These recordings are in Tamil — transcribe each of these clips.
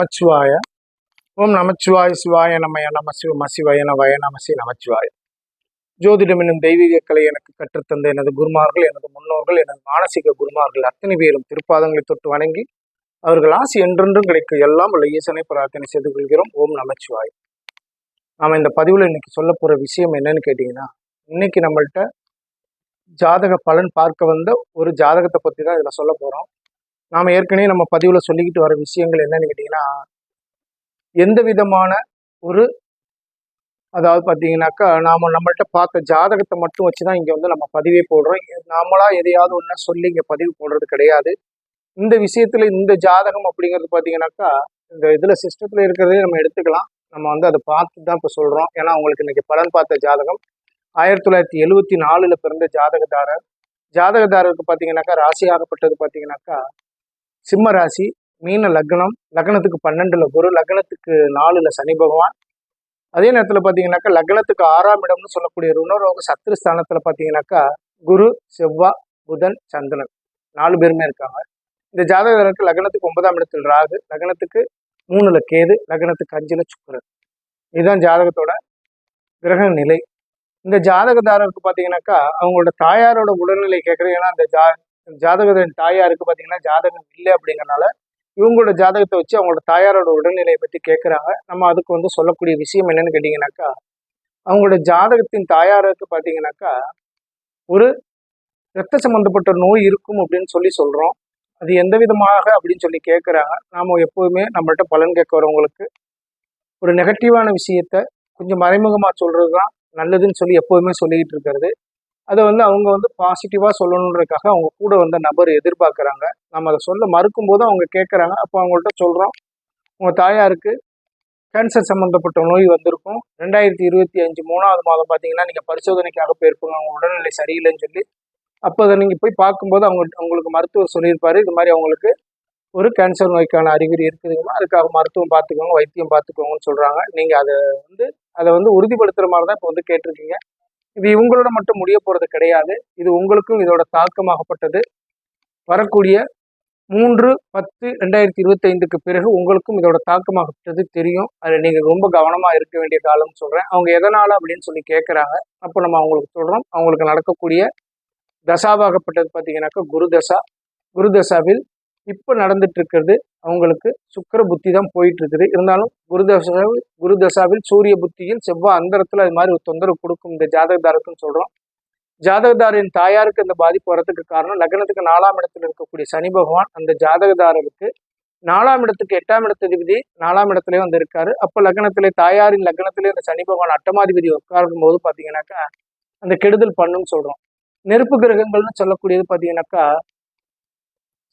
நமச்சிவாய. ஓம் நமச்சிவாய சிவாய நமய நம சிவ சிவய நவய நமசி நமச்சிவாய. ஜோதிடம் என்னும் தெய்வீக கலை எனக்கு கற்றுத்தந்த எனது குருமார்கள் எனது முன்னோர்கள் எனது மானசீக குருமார்கள் அத்தனை பேரும் திருப்பாதங்களை தொட்டு வணங்கி அவர்கள் ஆசி என்றென்றும் கிடைக்கும் எல்லாம் உள்ள ஈசனை பிரார்த்தனை செய்து கொள்கிறோம். ஓம் நமச்சிவாய். நாம் இந்த பதிவில் இன்னைக்கு சொல்ல போகிற விஷயம் என்னன்னு கேட்டிங்கன்னா இன்னைக்கு நம்மள்கிட்ட ஜாதக பலன் பார்க்க வந்த ஒரு ஜாதகத்தை பற்றி தான் இதில் சொல்ல போகிறோம் நாம் ஏற்கனவே நம்ம பதிவில் சொல்லிக்கிட்டு வர விஷயங்கள் என்னன்னு கேட்டிங்கன்னா எந்த விதமான ஒரு அதாவது பார்த்தீங்கன்னாக்கா நாம் நம்மள்ட்ட பார்த்த ஜாதகத்தை மட்டும் வச்சு தான் இங்கே வந்து நம்ம பதிவே போடுறோம். நாமளாக எதையாவது ஒன்றா சொல்லி இங்கே பதிவு போடுறது கிடையாது. இந்த விஷயத்தில் இந்த ஜாதகம் அப்படிங்கிறது பார்த்தீங்கன்னாக்கா இந்த இதில் சிஸ்டத்தில் இருக்கிறதே நம்ம எடுத்துக்கலாம். நம்ம வந்து அதை பார்த்து தான் இப்போ சொல்கிறோம் ஏன்னா உங்களுக்கு இன்றைக்கி பலன் பார்த்த ஜாதகம் ஆயிரத்தி தொள்ளாயிரத்தி எழுவத்தி நாலில் பிறந்த ஜாதகதாரர். ஜாதகதாரருக்கு பார்த்தீங்கன்னாக்கா ராசியாகப்பட்டது பார்த்தீங்கன்னாக்கா சிம்ம ராசி மீன லக்னம் லக்னத்துக்கு பன்னெண்டுல குரு லக்னத்துக்கு நாலுல சனி பகவான். அதே நேரத்தில் பார்த்தீங்கன்னாக்கா லக்னத்துக்கு ஆறாம் இடம்னு சொல்லக்கூடிய ருணரோக சத்ருஸ்தானத்தில் பார்த்தீங்கன்னாக்கா குரு செவ்வா புதன் சந்திரன் நாலு பேருமே இருக்காங்க. இந்த ஜாதகருக்கு லக்னத்துக்கு ஒன்பதாம் இடத்தில் ராகு லக்னத்துக்கு மூணுல கேது லக்னத்துக்கு அஞ்சுல சுக்கரன். இதுதான் ஜாதகத்தோட கிரக நிலை. இந்த ஜாதகதாரருக்கு பார்த்தீங்கன்னாக்கா அவங்களோட தாயாரோட உடல்நிலை கேட்குறது ஏன்னா அந்த ஜா ஜாதகத்தின் தாயாருக்கு பார்த்தீங்கன்னா ஜாதகம் இல்லை அப்படிங்கிறனால இவங்களோட ஜாதகத்தை வச்சு அவங்களோட தாயாரோட உடல்நிலையை பற்றி கேட்குறாங்க நம்ம அதுக்கு வந்து சொல்லக்கூடிய விஷயம் என்னன்னு கேட்டிங்கனாக்கா அவங்களோட ஜாதகத்தின் தாயாருக்கு பார்த்தீங்கன்னாக்கா ஒரு இரத்த சம்மந்தப்பட்ட நோய் இருக்கும் அப்படின்னு சொல்லி சொல்கிறோம் அது எந்த விதமாக அப்படின்னு சொல்லி கேட்குறாங்க நாம் எப்போதுமே நம்மள்ட்ட பலன் கேட்க வரவங்களுக்கு ஒரு நெகட்டிவான விஷயத்த கொஞ்சம் மறைமுகமாக சொல்கிறது தான் நல்லதுன்னு சொல்லி எப்போதுமே சொல்லிக்கிட்டு இருக்கிறது. அதை வந்து அவங்க வந்து பாசிட்டிவாக சொல்லணுன்றதுக்காக அவங்க கூட வந்த நபர் எதிர்பார்க்குறாங்க. நம்ம அதை சொல்ல மறுக்கும் போது அவங்க கேட்குறாங்க அப்போ அவங்கள்ட்ட சொல்கிறோம் உங்கள் தாயாருக்கு கேன்சர் சம்மந்தப்பட்ட நோய் வந்திருக்கும். ரெண்டாயிரத்தி இருபத்தி அஞ்சு மூணாவது மாதம் பார்த்தீங்கன்னா நீங்கள் பரிசோதனைக்காக போயிருப்பாங்க அவங்க உடல்நிலை சரியில்லைன்னு சொல்லி. அப்போ அதை நீங்கள் போய் பார்க்கும்போது அவங்க அவங்களுக்கு மருத்துவர் சொல்லியிருப்பாரு. இது மாதிரி அவங்களுக்கு ஒரு கேன்சர் நோய்க்கான அறிகுறி இருக்குதுங்கம்மா. அதுக்காக மருத்துவம் பார்த்துக்கோங்க வைத்தியம் பார்த்துக்கோங்கன்னு சொல்கிறாங்க நீங்கள் அதை வந்து அதை வந்து உறுதிப்படுத்துகிற மாதிரி தான் இப்போ வந்து கேட்டிருக்கீங்க. இது இவங்களோட மட்டும் முடிய போகிறது கிடையாது. இது உங்களுக்கும் இதோட தாக்கமாகப்பட்டது. வரக்கூடிய மூன்று பத்து ரெண்டாயிரத்தி இருபத்தைந்துக்கு பிறகு உங்களுக்கும் இதோட தாக்கமாகப்பட்டது தெரியும். அதில் நீங்கள் ரொம்ப கவனமாக இருக்க வேண்டிய காலம்னு சொல்கிறேன் அவங்க எதனால் அப்படின்னு சொல்லி கேட்குறாங்க அப்போ நம்ம அவங்களுக்கு சொல்கிறோம் அவங்களுக்கு நடக்கக்கூடிய தசாவாகப்பட்டது பார்த்தீங்கன்னாக்கா குரு தசா. குரு தசாவில் இப்போ நடந்துட்டு இருக்கிறது அவங்களுக்கு சுக்கர புத்தி தான் போயிட்டு இருக்குது இருந்தாலும் குருதசாவில் குருதசாவில் சூரிய புத்தியில் செவ்வாய் அந்தரத்தில் அது மாதிரி ஒரு தொந்தரவு கொடுக்கும். இந்த ஜாதகதாரருக்குன்னு சொல்கிறோம் ஜாதகதாரின் தாயாருக்கு இந்த பாதிப்பு வரத்துக்கு காரணம் லக்னத்துக்கு நாலாம் இடத்துல இருக்கக்கூடிய சனி பகவான் அந்த ஜாதகதாரருக்கு நாலாம் இடத்துக்கு எட்டாம் இடத்ததிபதி நாலாம் இடத்துலயே வந்து இருக்காரு அப்போ லக்னத்திலே தாயாரின் லக்னத்திலே அந்த சனி பகவான் அட்டமாதிபதி உட்காரும் போது பார்த்தீங்கன்னாக்கா அந்த கெடுதல் பண்ணுன்னு சொல்கிறோம் நெருப்பு கிரகங்கள்னு சொல்லக்கூடியது பார்த்தீங்கன்னாக்கா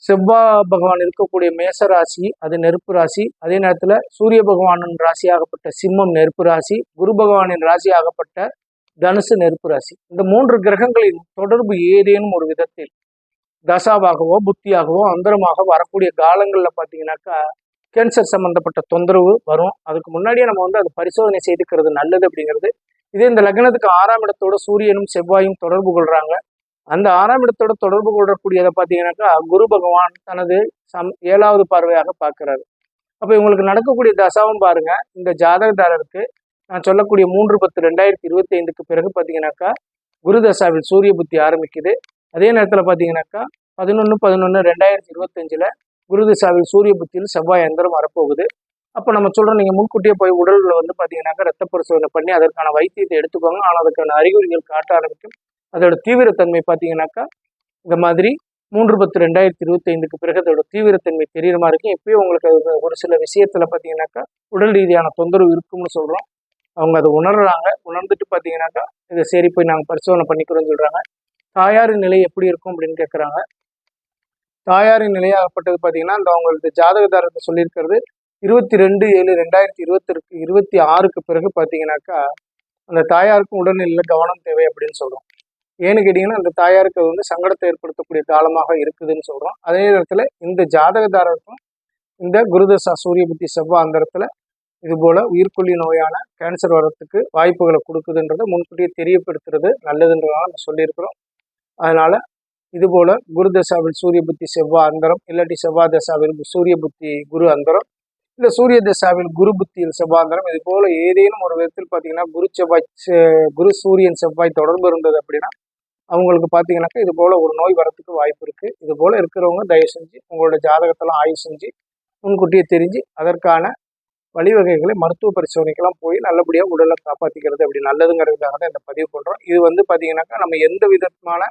செவ்வாய் பகவான் இருக்கக்கூடிய மேச ராசி அது நெருப்பு ராசி. அதே நேரத்தில் சூரிய பகவானின் ராசியாகப்பட்ட சிம்மம் நெருப்பு ராசி குரு பகவானின் ராசியாகப்பட்ட தனுசு நெருப்பு ராசி. இந்த மூன்று கிரகங்களின் தொடர்பு ஏதேனும் ஒரு விதத்தில் தசாவாகவோ புத்தியாகவோ அந்தரமாக வரக்கூடிய காலங்களில் பார்த்தீங்கன்னாக்கா கேன்சர் சம்பந்தப்பட்ட தொந்தரவு வரும். அதுக்கு முன்னாடியே நம்ம வந்து அதை பரிசோதனை செய்துக்கிறது நல்லது அப்படிங்கிறது. இதே இந்த லக்னத்துக்கு ஆறாம் இடத்தோட சூரியனும் செவ்வாயும் தொடர்பு கொள்றாங்க. அந்த ஆறாம் இடத்தோட தொடர்பு கொள்ளக்கூடியதை பார்த்தீங்கன்னாக்கா குரு பகவான் தனது சம் ஏழாவது பார்வையாக பார்க்கிறாரு. அப்போ இவங்களுக்கு நடக்கக்கூடிய தசாவும் பாருங்க. இந்த ஜாதகதாரருக்கு நான் சொல்லக்கூடிய மூன்று பத்து ரெண்டாயிரத்தி இருபத்தி ஐந்துக்கு பிறகு பார்த்தீங்கன்னாக்கா குரு தசாவில் சூரிய புத்தி ஆரம்பிக்குது. அதே நேரத்தில் பார்த்தீங்கன்னாக்கா பதினொன்று பதினொன்று ரெண்டாயிரத்தி இருபத்தஞ்சில் குரு தசாவில் சூரிய புத்தியில் செவ்வாய் எந்திரம் வரப்போகுது. அப்போ நம்ம சொல்கிறோம் நீங்கள் முன்கூட்டியே போய் உடலில் வந்து பார்த்தீங்கன்னாக்கா ரத்த பரிசோதனை பண்ணி அதற்கான வைத்தியத்தை எடுத்துக்கோங்க. ஆனால் அதுக்கான அறிகுறிகள் காட்ட ஆரம்பிக்கும். அதோட தீவிரத்தன்மை பார்த்தீங்கன்னாக்கா இந்த மாதிரி மூன்று பத்து ரெண்டாயிரத்தி இருபத்தி ஐந்துக்கு பிறகு அதோட தீவிரத்தன்மை தெரியுற மாதிரி இருக்கும். எப்பயும் உங்களுக்கு ஒரு சில விஷயத்தில் பார்த்தீங்கன்னாக்கா உடல் ரீதியான தொந்தரவு இருக்கும்னு சொல்கிறோம் அவங்க அதை உணர்றாங்க. உணர்ந்துட்டு பார்த்தீங்கன்னாக்கா இதை சரி போய் நாங்கள் பரிசோதனை பண்ணிக்கிறோம்னு சொல்கிறாங்க தாயாரின் நிலை எப்படி இருக்கும் அப்படின்னு கேட்குறாங்க தாயாரின் நிலையாகப்பட்டது பார்த்தீங்கன்னா அந்த அவங்களுக்கு ஜாதகதாரத்தை சொல்லியிருக்கிறது இருபத்தி ரெண்டு ஏழு ரெண்டாயிரத்தி இருபத்திற்கு இருபத்தி ஆறுக்கு பிறகு பார்த்தீங்கன்னாக்கா அந்த தாயாருக்கும் உடல்நிலையில் கவனம் தேவை அப்படின்னு சொல்றோம். ஏன்னு கேட்டிங்கன்னா அந்த தாயாருக்கு அது வந்து சங்கடத்தை ஏற்படுத்தக்கூடிய காலமாக இருக்குதுன்னு சொல்கிறோம் அதே நேரத்தில் இந்த ஜாதகதாரருக்கும் இந்த குருதசா சூரிய புத்தி செவ்வாய் அந்த இடத்துல இது போல உயிர்கொல்லி நோயான கேன்சர் வர்றதுக்கு வாய்ப்புகளை கொடுக்குதுன்றதை முன்கூட்டியே தெரியப்படுத்துறது நல்லதுன்றதால நம்ம சொல்லியிருக்கிறோம். அதனால இது போல குரு தசாவில் சூரிய புத்தி செவ்வாய் அந்தரம் இல்லாட்டி செவ்வாய் தசாவில் சூரிய புத்தி குரு அந்தரம் இந்த சூரிய தசாவில் குரு புத்தியில் செவ்வாந்தரம் இது போல ஏதேனும் ஒரு விதத்தில் பார்த்தீங்கன்னா குரு செவ்வாய் குரு சூரியன் செவ்வாய் தொடர்பு இருந்தது அப்படின்னா அவங்களுக்கு பார்த்தீங்கன்னாக்கா இது போல ஒரு நோய் வரத்துக்கு வாய்ப்பு இருக்கு. இது போல இருக்கிறவங்க தயவு செஞ்சு உங்களோட ஜாதகத்தெல்லாம் ஆய்வு செஞ்சு முன்கூட்டியே தெரிஞ்சு அதற்கான வழிவகைகளை மருத்துவ பரிசோதனைக்கெல்லாம் போய் நல்லபடியாக உடலை காப்பாற்றிக்கிறது அப்படி நல்லதுங்கிறதுக்காக தான் இந்த பதிவு பண்ணுறோம் இது வந்து பார்த்தீங்கன்னாக்கா நம்ம எந்த விதமான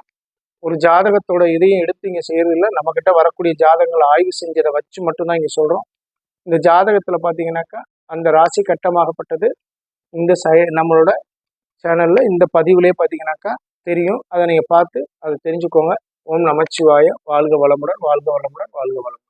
ஒரு ஜாதகத்தோட இதையும் எடுத்து இங்கே செய்கிறது இல்லை நம்மக்கிட்ட வரக்கூடிய ஜாதகங்களை ஆய்வு செஞ்சதை வச்சு மட்டும்தான் இங்கே சொல்கிறோம் இந்த ஜாதகத்தில் பார்த்தீங்கன்னாக்கா அந்த ராசி கட்டமாகப்பட்டது. இந்த சை நம்மளோட சேனலில் இந்த பதிவுலேயே பார்த்தீங்கன்னாக்கா தெரியும். அதை நீங்கள் பார்த்து அதை தெரிஞ்சுக்கோங்க. ஓம் நமச்சிவாய. வாழ்க வளமுடன் வாழ்க வளமுடன் வாழ்க வளமுடன்.